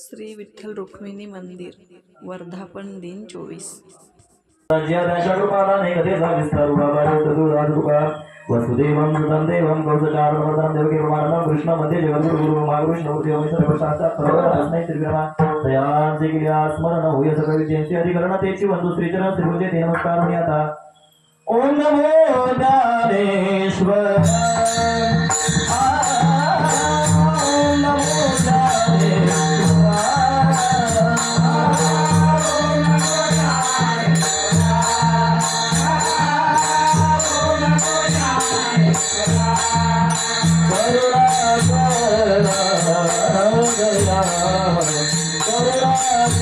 श्री विठ्ठल रुक्मिणी मंदिर वर्धापन दिन चोवीस. वसुदेवं देवं कौसचारणवदनं देवकी प्रमाणं कृष्णमध्ये जगद्गुरु गुरु महाविष्णु देव सर्व शास्त्रात दयांचे क्रिया स्मरण होय सकळ अधिकरण तेची श्रीचरण श्रीभुजे ते नमस्कार आता. ओम नमो दानेश्वर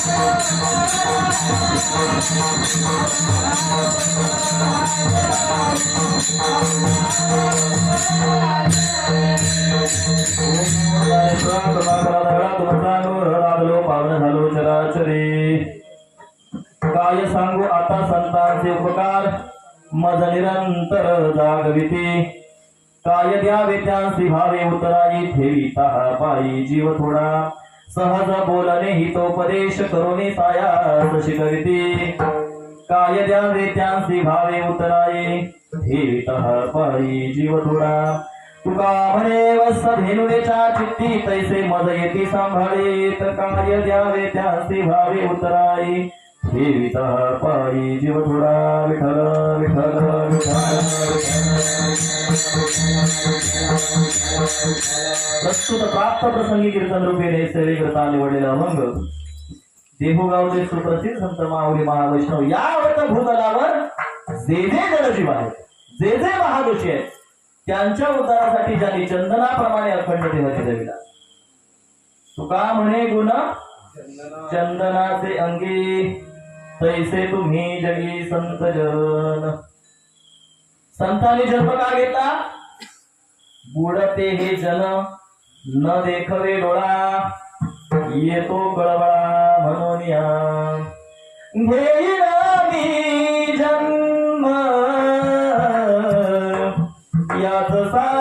काय सांगू आता संतांचे उपकार? मज निरंतर जागविते. काय द्यावे त्यांसी भावे उतराई ठेवी ताहा पायी जीव थोडा सहज बोलणे हितोपदेश करोने सायास शिकविते काय द्यावे त्यांसी भावे उतराये ठेवी ताहा पायी जीव थोडा तुका म्हणे वत्स धेनुरेच्या चित्ती तैसे मज येती सांभाळीत कार्य द्यावे त्यांसी भावे उतराई ठेवीत पायी जीव थोडा विठल विठल प्रस्तुत प्राप्त प्रसंगी कीर्तन रूपेने सेवे करता निवडलेला अभंग देहूगावचे सुप्रसिद्ध संत माऊली महावैष्णव या व्रत भूतलावर जे जे जलजीव आहेत जे जे महादोषी आहेत त्यांच्या उद्धारासाठी ज्यांनी चंदनाप्रमाणे अखंड देवाची दिला तुका म्हणे गुण चंदनाचे अंगी. तैसे तुम्ही जगी संत जन संतांनी जन्म का घेतला? बुडते हे जन न देखवे डोळा. येतो कळवळा म्हणून या. घेईल मी जन्म. याच सा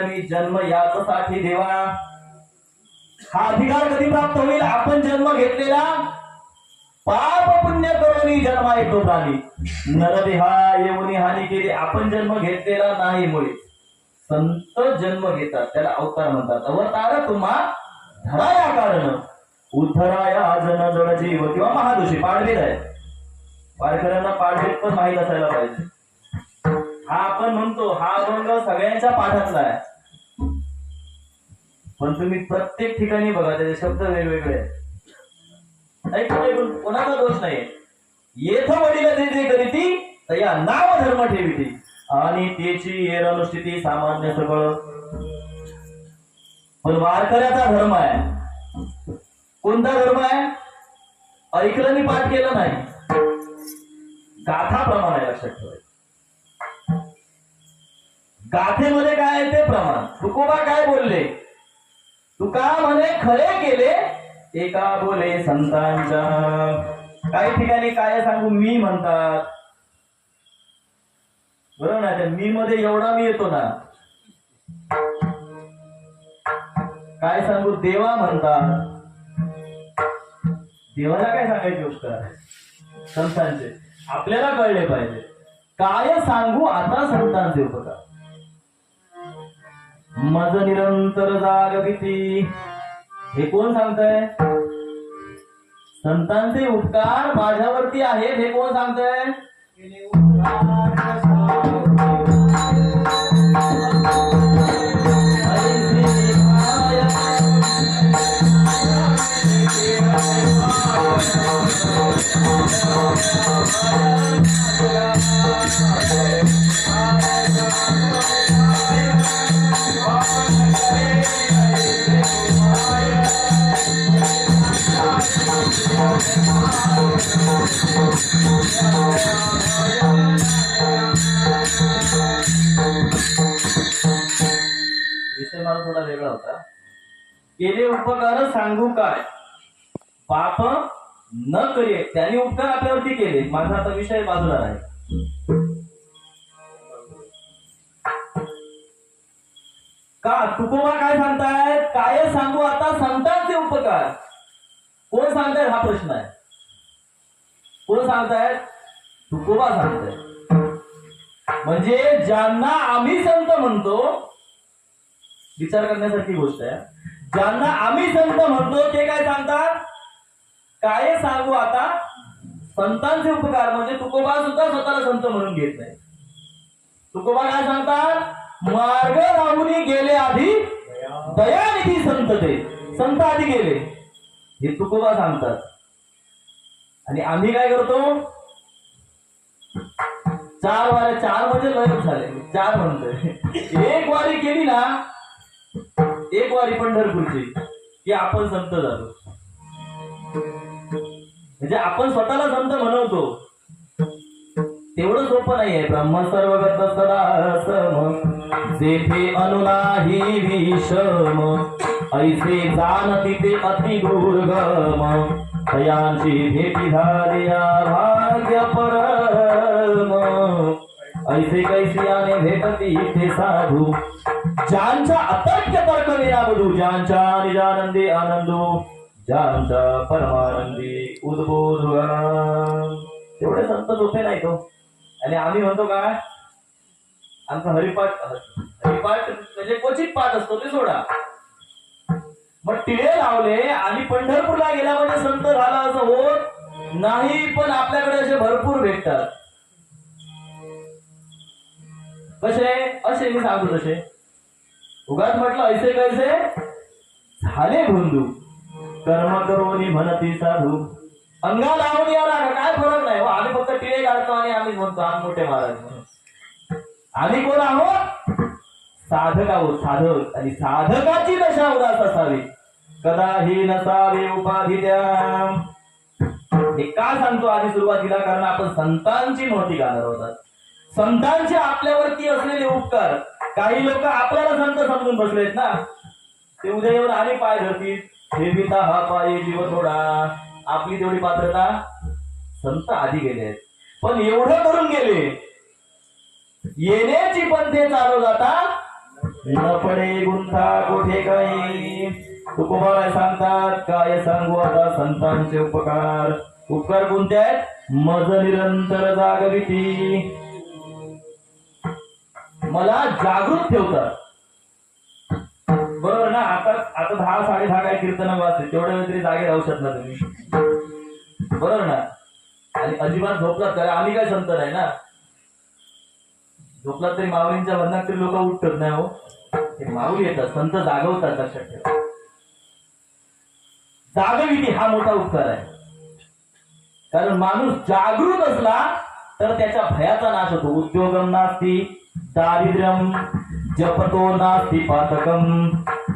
नवी जन्म याच साठी देवा. हा अधिकार कधी प्राप्त होईल? आपण जन्म घेतलेला पाप पुण्य करून जन्मा येतो प्राणी. नरदेहा येऊन हानी केली. आपण जन्म घेतलेला नाही मुळे. संत जन्म घेतात. त्याला अवतार म्हणतात. अवतार तुम्हा धराया कारण. उद्धराया जन जड जीव किंवा महादोषी. पाडवीर आहे. वारकऱ्यांना पाडवीर पण माहीत असायला पाहिजे. हा आपण म्हणतो हा अभंग सगळ्यांच्या पाठातला आहे. पण तुम्ही प्रत्येक ठिकाणी बघा त्याचे शब्द वेगवेगळे आहेत. ऐकून कोणाचा दोष नाही येथ वडील जे जे करीती तर या नाव धर्म ठेविती आणि त्याची अनुष्ठिती सामान्य सगळं पण वारकऱ्याचा धर्म आहे. कोणता धर्म आहे? ऐकलं मी पाठ केलं नाही. गाथा प्रमाण आहे लक्षात ठेवायचं गाथेमध्ये काय आहे ते प्रमाण? तुकोबा काय बोलले? तुका म्हणे खरे केले एका बोले संतांच्या. काही ठिकाणी काय सांगू मी म्हणतात. बर ना त्या मी मध्ये एवढा मी येतो ना. काय सांगू देवा म्हणतात. देवाला काय सांगायची गोष्ट? संतांचे. आपल्याला कळले पाहिजे. काय सांगू आता संतांचे उपकार. मज निरंतर जाग भीती. हे कोण सांगतय? संतांचे उपकार माझ्यावरती आहेत हे कोण सांगतंय? केले उपकार सांगू काय? पाप न करे त्यांनी उपकार आपल्यावरती केले. माझा आता विषय बाजूला आहे का तुकोबा काय सांगतायत? काय सांगू? आता सांगतात ते उपकार. कोण सांगतायत? हा प्रश्न आहे. कोण सांगतायत? तुकोबा सांगतायत. म्हणजे ज्यांना आम्ही संत म्हणतो विचार करण्यासारखी गोष्ट आहे. ज्यांना आम्ही संत म्हणतो ते काय सांगतात? काय सांगू आता? संतांचे उपकार म्हणजे तुकोबा सुद्धा स्वतःला संत म्हणून घेत नाही. तुकोबा काय सांगतात? मार्ग राहुनी गेले आधी दयानिधी संत ते. संत आधी गेले. हे तुकोबा सांगतात. आणि आम्ही काय करतो? चार वाऱ्या चार म्हणजे लय झाले. चार म्हणतोय. एक वारी केली ना एक वारी पंढरपूरची की आपण संत झालो म्हणजे आपण स्वतःला संत म्हणवतो तेवढं सोपं नाहीये. ब्रह्म सर्वगत सदा सम जेथे अनुनाही विषम ऐसे जाणती ते अति दुर्गम. भयांची भेटी झाल्या भाग्य परम. ऐसे कैसियाने भेटती ते साधू? ज्यांच्या अतर्क्य तर्क विनाबधू ज्यांच्या निजानंदी आनंदो ज्यांचा परमानंदी उद्बोध तेवढे संत झोपे नाही तो. आणि आम्ही म्हणतो काय? आमचा हरिपाठ हरिपाठ म्हणजे क्वचित पाठ असतो ते सोडा. मग टिळे लावले आणि पंढरपूरला गेला म्हणजे संत झाला असं होत नाही पण आपल्याकडे असे भरपूर भेटतात. कसे? असे मी सांगतो तसे. उगाच म्हटलं ऐसे कैसे? झाले बंधू कर्म करोनी म्हणती साधू. अंगा लावून या लागा काय फरक नाही हो, आम्ही फक्त टिळे काढतो आणि आम्ही म्हणतो आम्ही मोठे महाराज. म्हणून. आम्ही कोण आहोत? साधक आहोत साधक. आणि साधकाची दशा उदास असावी. कदाही नसावी उपाधी द्या हे का सांगतो? आधी सुरुवातीला कारण आपण संतांची मोठी गाणार होतात. संतांचे आपल्यावरती असलेले उपकार काही लोक आपल्याला संत समजून बसलेत ना. ते उद्या येऊन आले पाय धरतील. हे बिता हा पाय जीव थोडा. आपली तेवढी पात्रता संत आधी गेले. पण एवढं करून गेले. येण्याची पण ते चालू जाता न पडे गुंथा कोठे काही. तुकोबा सांगतात. काय सांगू आता संतांचे उपकार. उपकार कोणते आहेत? मज निरंतर जागविती. मला जागृत ठेवतात बरोबर ना? आता आता दहा साडेदहा काय कीर्तन वाचते तेवढ्या वेळ तरी जागे राहू शकता तुम्ही. बरोबर ना? आणि अजिबात झोपलात तर आम्ही काय संत नाही ना? झोपलात तरी माऊलींच्या वंदनात तरी लोक उठत नाही हो. ते माऊली येतात संत जागवतात लक्षात ठेवा. जागविती हा मोठा उपकार आहे. कारण माणूस जागृत असला तर त्याच्या भयाचा नाश होतो. उद्योगम नास्ती दारिद्र्यम जपतो नास्ती पातकम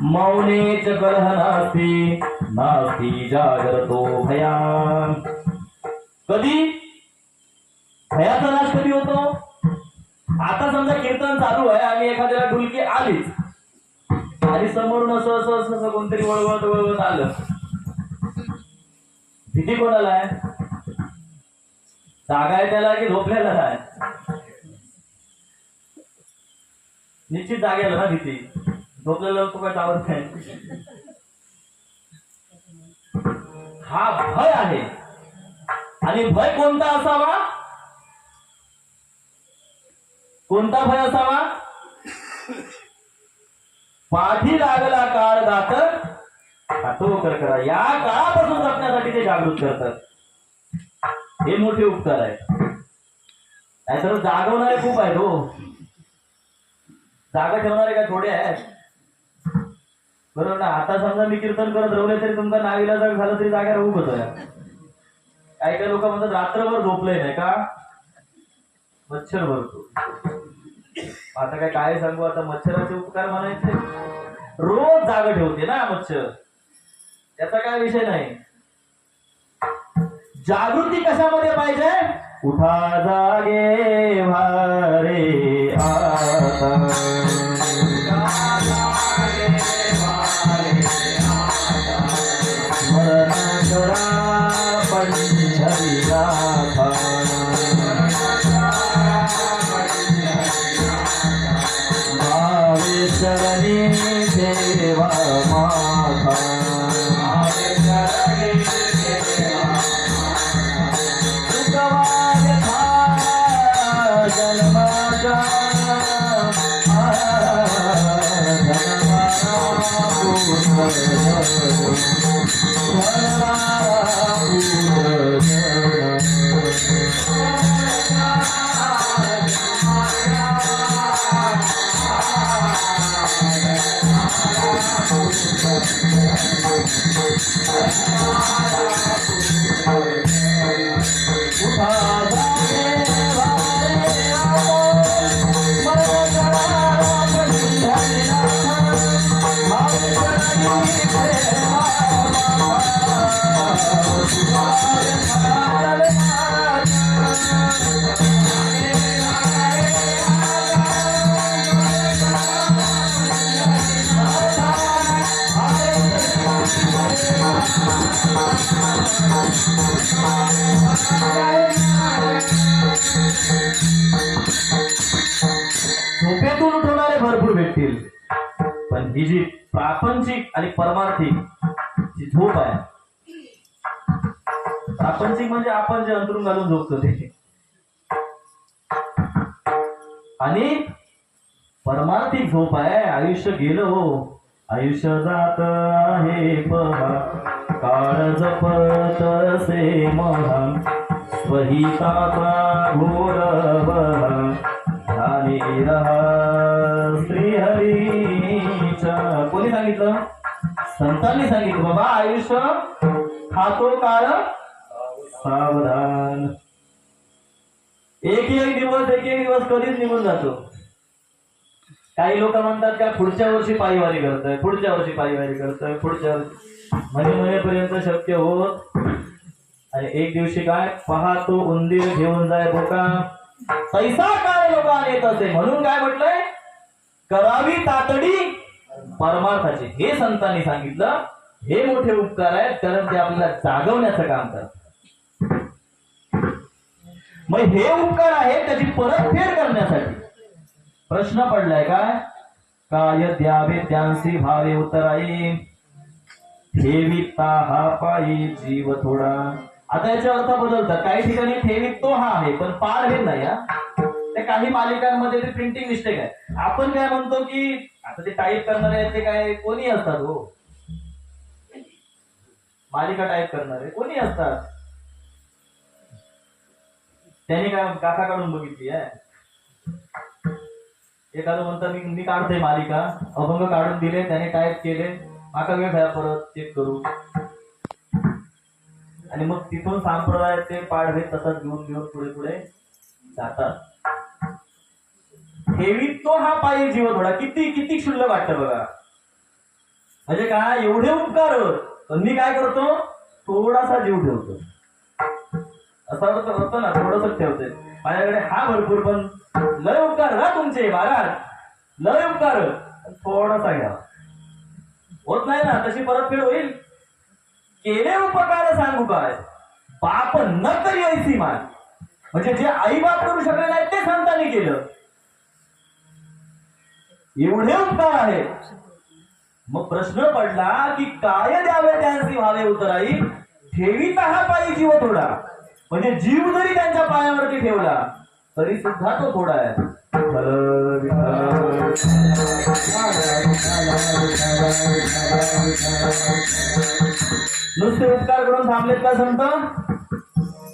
मौने च कलह नास्ती नास्ती जागरतो भया। कधी? भयाचा नाश कधी होतो? आता समजा कीर्तन चालू आहे आणि एखाद्याला ढुलकी आलीच आणि समोरून असं असं असं असं कोणतरी वळवत वळवत आलं. भीती कोणाला आहे? जागा आहे त्याला की झोपलेला आहे निश्चित जागेला ना भीती. झोपलेलं तो काय चावत नाही. हा भय आहे. आणि भय कोणता असावा? कोणता भय असावा? पाठी लागला काळ दातर तो करा या काळापासून जपण्यासाठी ते जागृत करतात. हे मोठे उपकार आहे. नाहीतर जागवणारे खूप आहेत हो. जागा ठेवणारे काय थोडे आहेत. बरोबर ना? आता समजा मी कीर्तन करत रवले तरी तुमचा नावीला जर झालं तरी जागा राहू होतो काही काही लोक म्हणतात रात्रभर झोपलंय नाही का? मच्छर भरतो. आता काय काय सांगू? आता मच्छराचे उपकार म्हणायचे. रोज जागा ठेवते ना मच्छर. त्याचा काय विषय नाही. जागृती कशामध्ये पाहिजे? उठा जागे भारे. आता भरपूर पण ही जी प्रापंचिक आणि परमार्थिक जी झोप आहे प्रापंचिक म्हणजे आपण जे अंतरून घालून झोपतो ते. आणि परमार्थिक झोप आहे आयुष्य गेलं हो. आयुष्य जात आहे पहा. काळ जपत से महा. स्वहिताचा घोर बहा. ध्यानी रहा. सांगितलं? संतांनी सांगितलं. बाबा आयुष्य खातो काळ सावधान. एक एक दिवस एक एक दिवस कधीच निघून जातो. काही लोक म्हणतात का पुढच्या वर्षी पायवारी करतोय पुढच्या वर्षी पायवारी करतोय पुढच्या वर्षी. म्हणे म्हणेपर्यंत शक्य होत. आणि एक दिवशी काय? पाहतो उंदीर घेऊन जाय बोका. पैसा काय लोक येत असे? म्हणून काय म्हटलंय? करावी तातडी परमार्थाचे. हे संतांनी सांगितलं हे मोठे उपकार आहेत कारण ते आपल्याला जागवण्याचं काम करतात. मग हे उपकार आहेत त्याची परतफेड करण्यासाठी. प्रश्न पडलाय काय? काय द्यावे त्यांसी भावे उतराई. ठेविता हा पायी जीव थोडा. आता याच्या अर्थ बदलतात. काही ठिकाणी ठेवीत तो हा आहे पण पार हे नाही हा. काही मालिकांमध्ये ते प्रिंटिंग मिस्टेक आहे. आपण काय म्हणतो की आता ते टाईप करणारे आहेत ते काय कोणी असतात हो? मालिका टाईप करणारे कोणी असतात? त्यांनी काय काका काढून बघितली आहे? एखादं म्हणतं मी मी काढतोय मालिका. अभंग काढून दिले त्याने टाईप केले. माका वेळ घ्या परत चेक करू. आणि मग तिथून संप्रदाय ते पाडवे तसंच घेऊन घेऊन पुढे पुढे जातात. ठेवी तो हा पायी जीव थोडा किती किती क्षुल्लक वाटतं बघा. म्हणजे काय एवढे उपकार पण मी काय करतो? थोडासा जीव ठेवतो. असा अर्थ ना थोडस ठेवते. माझ्याकडे हा भरपूर पण लय उपकार ना तुमचे महाराज. लय उपकार. थोडासा घ्या. होत नाही ना तशी परतफेड होईल. केले उपकार सांगू काय? बाप न तरी ऐसी मान. म्हणजे जे आई बाप करू शकले नाही ते संतांनी केलं. एवढे उपकार आहे. मग प्रश्न पडला की काय द्यावे त्यांची व्हावे उतराई? ठेवीचा हा पायी जीव थोडा. म्हणजे जीव जरी त्यांच्या पायावरती ठेवला तरी सुद्धा तो थोडा आहे. नुसते उपकार करून थांबलेत का संत?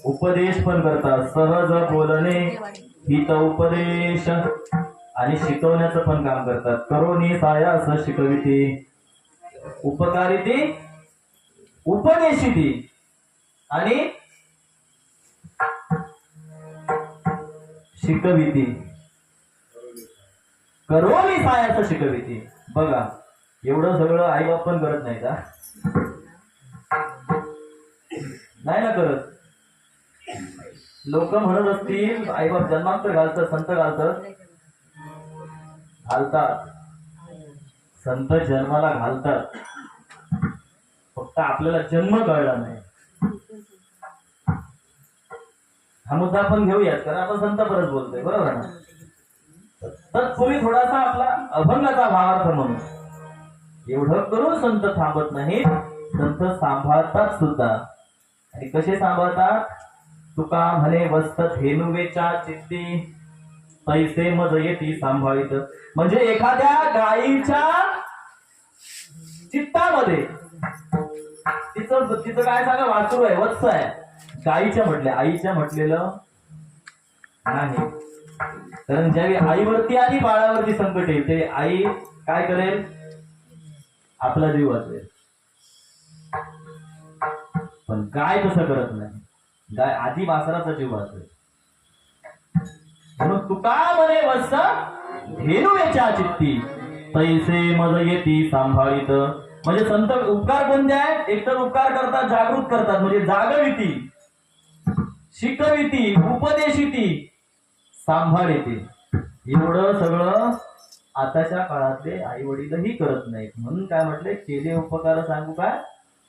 उपदेश पण करतात. सहज बोलणे हित उपदेश. आणि शिकवण्याचं पण काम करतात. करोनी साया असं शिकविती. उपकारिती उपदेशिती. आणि शिकविती. करोनी सायास शिकविती. बघा एवढं सगळं आई बाप पण करत नाही का नाही ना करत. लोक म्हणत असतील आईबाप जन्मांतर घालतात संत घालतात. घालतात. संत जन्माला घालतात. फक्त आपल्याला जन्म कळला नाही. हा मुद्दा आपण घेऊयात कारण आपण संत परत बोलतोय बरोबर ना? तत्पूर्वी थोडासा आपला अभंगाचा भावार्थ म्हणून. एवढं करून संत थांबत नाही संत सांभाळतात सुद्धा. आणि कसे सांभाळतात? तुका म्हणे वस्त धेनुवेच्या चित्ती. पैसे मज येती सांभाळीत. म्हणजे एखाद्या गायीच्या चित्तामध्ये तिचं तिचं काय सांगा वासरू आहे वत्स आहे. गायीच्या म्हटले आईच्या म्हटलेलं नाही. कारण ज्यावेळी आईवरती आणि बाळावरती संकट येईल ते आई काय करेल? आपला जीव वाचवेल. पण गाय तसं करत नाही. गाय आधी वासराचा जीव वाचवेल. म्हणून तुका म्हणे वस? धेनू याच्या चित्ती. पैसे मज येती सांभाळीत. म्हणजे संत उपकार कोणते आहेत? एकतर उपकार करतात जागृत करतात. म्हणजे जागविती. शिकविती उपदेशिती. सांभाळीती एवढं सगळं आताच्या काळातले आई वडीलही करत नाहीत. म्हणून काय म्हटले? केले उपकार सांगू काय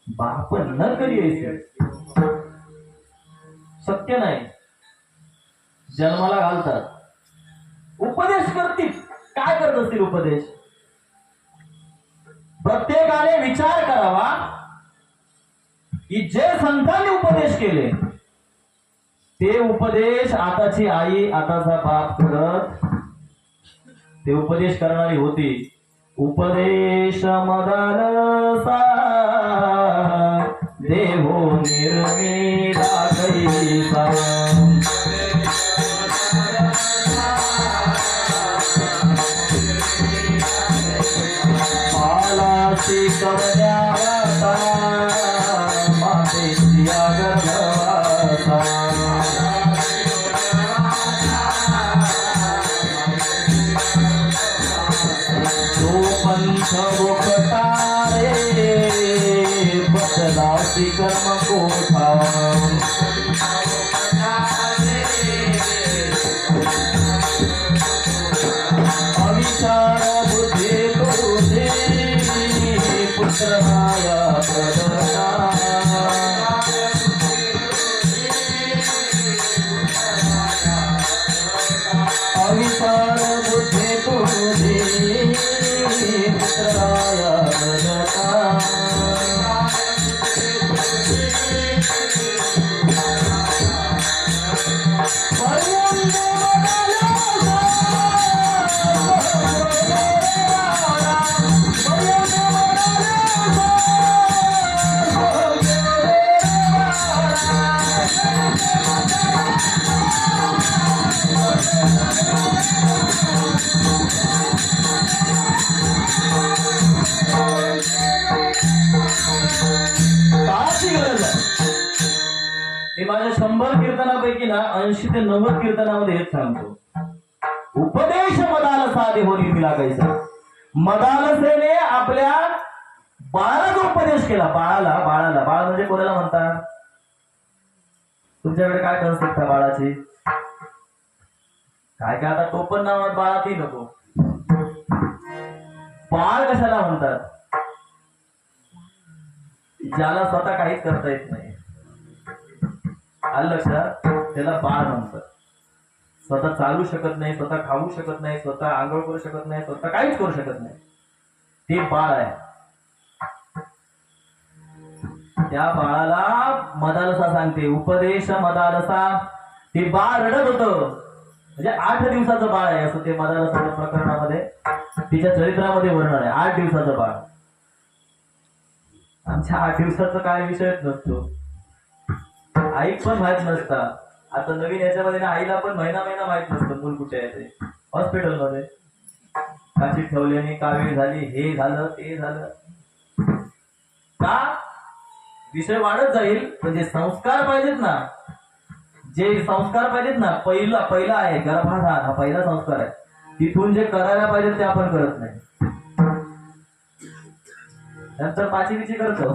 बाप न करी शक्य नाही. जन्माला घालतात. उपदेश करतील. काय करत असतील उपदेश? प्रत्येकाने विचार करावा की जे संतांनी उपदेश केले ते उपदेश आताची आई आताचा बाप करत ते उपदेश करणारी होती. उपदेश मदालसा देहो निर्मिला ते नव्वद कीर्तनामध्ये हेच सांगतो. उपदेश मदालसा देहो तिला कैसा. मदालसेने आपल्या बाळाचा उपदेश केला. बाळाला बाळाला. बाळ म्हणजे कोणाला म्हणतात? तुमच्याकडे काय कन्सेप्ट आहे बाळाची? काय काय आता टोपण नावात बाळातही नको. बाळ कशाला म्हणतात? ज्याला स्वतः काहीच करता येत नाही. आलं लक्षात? त्याला बाळ म्हणतात. स्वतः चालू शकत नाही स्वतः खाऊ शकत नाही स्वतः आंघोळ करू शकत नाही स्वतः काहीच करू शकत नाही. ते बाळ आहे. त्या बाळाला मदालसा सांगते. उपदेश मदालसा. ते बाळ रडत होत. म्हणजे आठ दिवसाचं बाळ आहे असं ते मदालसा प्रकरणामध्ये तिच्या चरित्रामध्ये वर्णन आहे. आठ दिवसाचं बाळ. आमच्या आठ दिवसाचा काय विषयच नसतो. आई पण माहीत नसता. आता नवीन याच्यामध्ये ना आईला पण महिना महिना माहीत नसतं मूल कुठे आहे ते. हॉस्पिटलमध्ये. काशी ठेवल्याने कावीळ झाली? हे झालं ते झालं. का? विषय वाढत जाईल पण जे संस्कार पाहिजेत ना जे संस्कार पाहिजेत ना पहिला पहिला आहे गर्भाधान हा पहिला संस्कार आहे. तिथून जे करायला पाहिजे ते आपण करत नाही. नंतर पाचवीची करतो.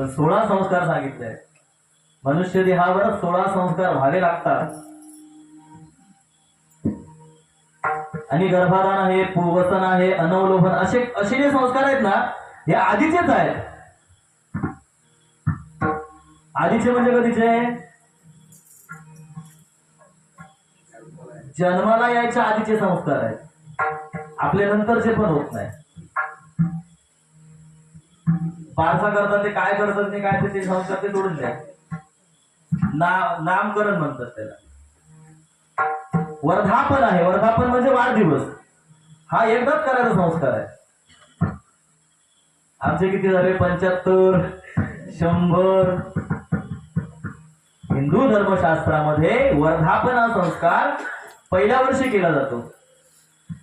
पण सोळा संस्कार सांगितले मनुष्य देहावर सोळा संस्कार व्हावे लागतात. आणि गर्भाधान आहे पूर्वसन आहे अनवलोभन असे असे जे संस्कार आहेत ना हे आधीचेच आहेत. आधीचे म्हणजे कधीचे? जन्माला यायच्या आधीचे संस्कार आहेत. आपले नंतरचे पण होत नाही. फारसा करतात ते काय करतात ते काय ते- संस्कार ते सोडून द्या. नाम नामकरण म्हणतात त्याला. वर्धापन आहे. वर्धापन म्हणजे वाढदिवस. हा एकदाच करायचा संस्कार आहे. आमचे किती झाले? पंच्याहत्तर शंभर. हिंदू धर्मशास्त्रामध्ये वर्धापन हा संस्कार पहिल्या वर्षी केला जातो.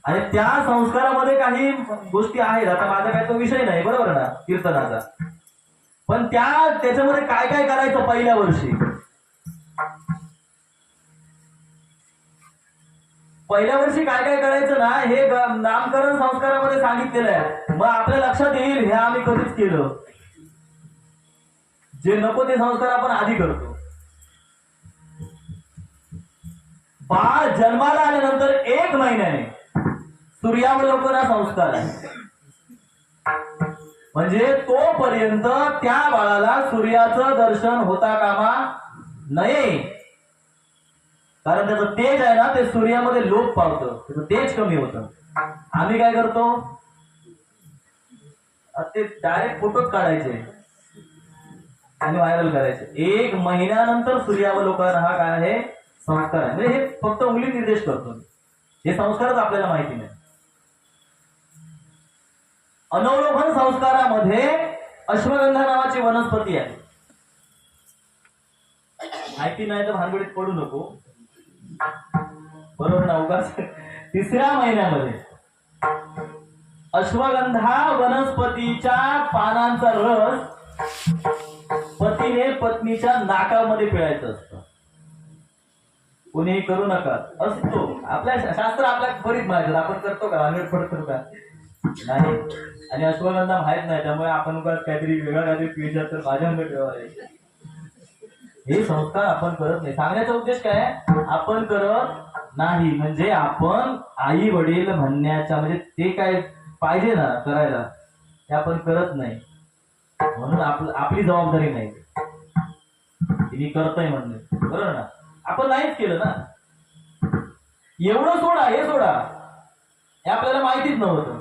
आणि त्या संस्कारामध्ये काही गोष्टी आहेत. आता माझा काय तो विषय नाही बरोबर ना कीर्तनाचा? पण त्या त्याच्यामध्ये काय काय करायचं पहिल्या वर्षी? पहिल्या वर्षी काय काय करायचं ना हे नामकरण संस्कारामध्ये सांगितलेलं आहे. मग आपल्या लक्षात येईल हे आम्ही कधीच केलं. जे नको ते संस्कार आपण आधी करतो. बाळ जन्माला आल्यानंतर एक महिन्याने सूर्यावलोकन हा संस्कार आहे. म्हणजे तोपर्यंत त्या बाळाला सूर्याचं दर्शन होता कामा नये. कारण त्याचं तेज आहे ना ते सूर्यामध्ये लोप पावतं. त्याचं तेज कमी होतं. आम्ही काय करतो? ते डायरेक्ट फोटोच काढायचे. आणि व्हायरल करायचे. एक महिन्यानंतर सूर्यावलोकन हा काय आहे? संस्कार आहे. म्हणजे हे फक्त उंगली निर्देश करतो. हे संस्कारच आपल्याला माहिती नाही. अनवलोकन संस्कारामध्ये अश्वगंधा नावाची वनस्पती आहे. माहिती नाही तर भानगडीत पडू नको. बरोबर ना उगाच. तिसऱ्या महिन्यामध्ये. अश्वगंधा वनस्पतीच्या पानांचा रस पतीने पत्नीच्या नाकामध्ये पिळायचं असतं. कोणीही करू नका. असतो. आपल्या शास्त्र आपल्या बरीच माहिती आपण करतो का? भानगड पडतो का? नाही आणि अश्वगंधा माहीत नाही त्यामुळे आपण काहीतरी वेगळा काहीतरी पिळलं तर माझ्यामध्ये अंगात हे संस्कार आपण करत नाही. सांगण्याचा उद्देश काय आपण करत नाही. म्हणजे आपण आई वडील म्हणण्याच्या म्हणजे ते काय पाहिजे ना करायला ते आपण करत नाही. म्हणून आपलं आपली जबाबदारी नाही. मी करतोय म्हणणे. बरोबर ना? आपण नाहीच केलं ना? एवढं सोडा हे सोडा. हे आपल्याला माहितीच नव्हतं.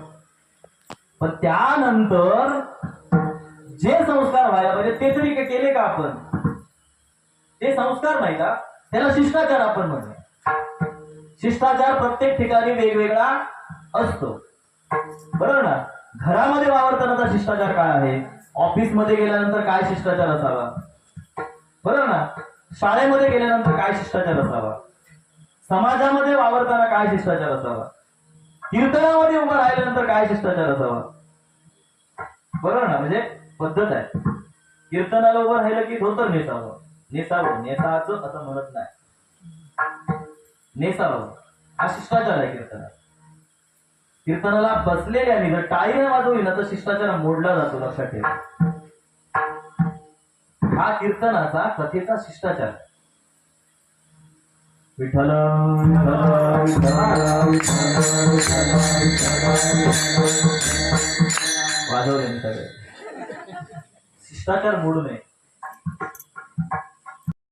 पण त्यानंतर जे संस्कार व्हायला पाहिजे ते तरी केले का आपण? ते संस्कार नाही का? त्याला शिष्टाचार आपण म्हणतो. शिष्टाचार प्रत्येक ठिकाणी वेगवेगळा असतो. बरोबर ना? घरामध्ये वावरतानाचा शिष्टाचार काय आहे? ऑफिसमध्ये गेल्यानंतर काय शिष्टाचार असावा? बरोबर ना? शाळेमध्ये गेल्यानंतर काय शिष्टाचार असावा? समाजामध्ये वावरताना काय शिष्टाचार असावा? कीर्तनामध्ये उभं राहिल्यानंतर काय शिष्टाचार असावा? बरोबर ना? म्हणजे पद्धत आहे. कीर्तनाला उभं राहिलं की धोतर नेसावं. नेसावं. नेसाचं असं म्हणत नाही. नेसावं. हा शिष्टाचार आहे कीर्तनात. कीर्तनाला बसलेल्याने जर टाळीने वाजवली ना तर शिष्टाचार मोडला जातो लक्षात ठेवा. हा कीर्तनाचा कथेचा शिष्टाचार. विठ्ठल विठ्ठल, विठ्ठल, विठ्ठल, विठ्ठल.